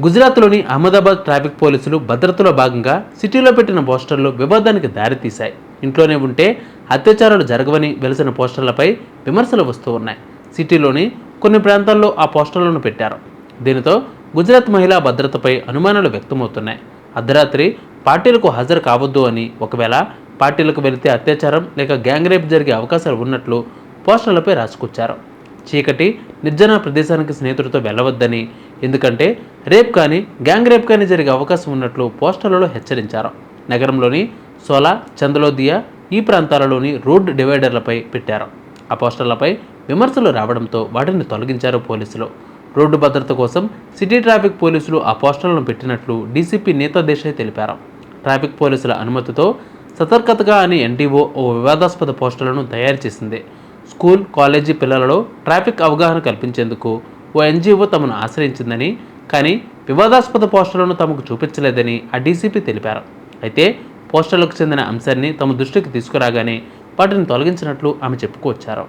గుజరాత్లోని అహ్మదాబాద్ ట్రాఫిక్ పోలీసులు భద్రతలో భాగంగా సిటీలో పెట్టిన పోస్టర్లు వివాదానికి దారితీశాయి. ఇంట్లోనే ఉంటే అత్యాచారాలు జరగవని వెలిసిన పోస్టర్లపై విమర్శలు వస్తూ ఉన్నాయి. సిటీలోని కొన్ని ప్రాంతాల్లో ఆ పోస్టర్లను పెట్టారు. దీనితో గుజరాత్ మహిళా భద్రతపై అనుమానాలు వ్యక్తమవుతున్నాయి. అర్ధరాత్రి పార్టీలకు హాజరు కావద్దు అని ఒకవేళ పార్టీలకు వెళితే అత్యాచారం లేక గ్యాంగ్ రేప్ జరిగే అవకాశాలు ఉన్నట్లు పోస్టర్లపై రాసుకొచ్చారు. చీకటి నిర్జన ప్రదేశానికి స్నేహితుడితో వెళ్ళవద్దని. ఎందుకంటే రేప్ కానీ గ్యాంగ్ రేప్ కానీ జరిగే అవకాశం ఉన్నట్లు పోస్టర్లలో హెచ్చరించారు. నగరంలోని సోలా చందలోదియా ఈ ప్రాంతాలలోని రోడ్ డివైడర్లపై పెట్టారు. ఆ పోస్టర్లపై విమర్శలు రావడంతో వాటిని తొలగించారు పోలీసులు. రోడ్డు భద్రత కోసం సిటీ ట్రాఫిక్ పోలీసులు ఆ పోస్టర్లను పెట్టినట్లు డీసీపీ నేతా దేశాయ్ తెలిపారు. ట్రాఫిక్ పోలీసుల అనుమతితో సతర్కతగా అని ఎన్టీఓ ఓ వివాదాస్పద పోస్టర్లను తయారు చేసింది. స్కూల్ కాలేజీ పిల్లలలో ట్రాఫిక్ అవగాహన కల్పించేందుకు ఓ ఎన్జిఓ తమను ఆశ్రయించిందని కానీ వివాదాస్పద పోస్టర్లను తమకు చూపించలేదని ఆ డీసీపీ తెలిపారు. అయితే పోస్టర్లకు చెందిన అంశాన్ని తమ దృష్టికి తీసుకురాగానే వాటిని తొలగించినట్లు ఆమె చెప్పుకొచ్చారు